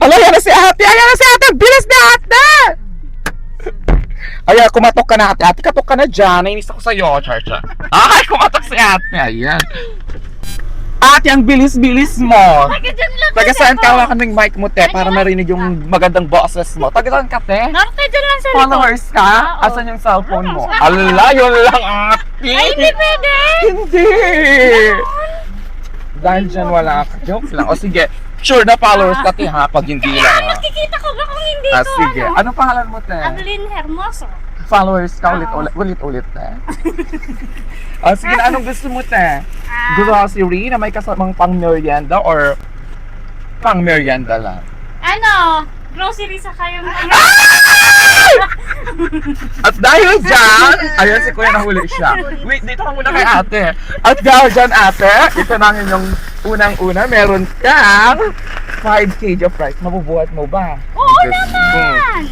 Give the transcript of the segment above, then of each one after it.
Ala, yan na si ate! Ayan na si ate! Bilis na ate! Ayan, kumatok ka na ate. Ate, katok ka na dyan. Nainis ako sa'yo, char char. Ay, kumatok si ate. Ayan. Ate, ang bilis-bilis mo. Taga dyan lang Taga saan ka hawakan ng mic mo, te? Para marinig yung magandang boses mo. Taga saan ka, te? Norte dyan lang sa likod. Followers ka? Oo. Asan yung cellphone mo? Ala, yun lang ate. Ay, hindi pwede. Hindi! Dahil dyan wala ka. Joke lang. O sige, sure na followers ka, te, ha? Pag hindi lang, ha? Makikita ko ba kung hindi Ah, ko sige. ano? Anong pangalan mo, te? Adeline Hermoso. Followers ka ulit, Oo. ulit, ulit, ulit, te. Ah, sige na, anong gusto mo, te? Ah, Grocery na may kasamang pang merienda or pang merienda lang? ano? Grocery sa kayong ano? At dahil dyan, ayan si Kuya nahuli siya. Wait, dito ka muna kay ate. At dahil dyan ate, ito na ang inyong unang-una, meron kang 5 kg of rice. Mabubuhat mo ba? Oo naman!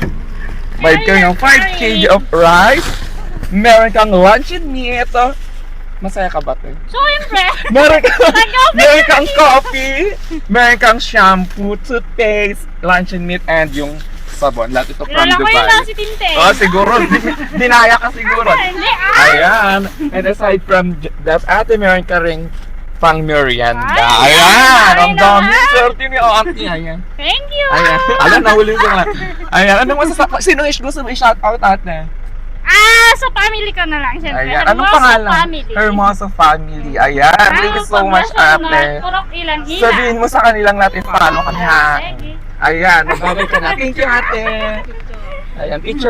May ka ng 5 kg of rice. Meron kang lunch and meat. Masaya ka ba, te? Siyempre! Meron Nag-open meron kang coffee. Meron kang shampoo, toothpaste, lunch and meat, and yung sabon. Lahat ito from Kilala ko yun lang Dubai. si Tinte. Oh, siguro. Din- Dinaya ka siguro. Hindi, ah! Ayan. And aside from j- that, ate, meron ka ring pang merienda. Ay, Ayan. ay Ang dami. naman. Swerte ni auntie. Ayan. Thank you! Ayan. Alam, nahuli ko nga. Ayan. Anong masasabi? Sino is gusto mo i-shout out ate? Ah, sa family ko na lang, siyempre. Ayan. Anong Hermoso pangalan? Family. Hermoso Family. Ayan. Thank you so much, ate. Purok ilan hila. Sabihin mo sa kanilang natin paano kami ha. Ayan. Magbabay ka. Thank you, ate. Ayan. Picture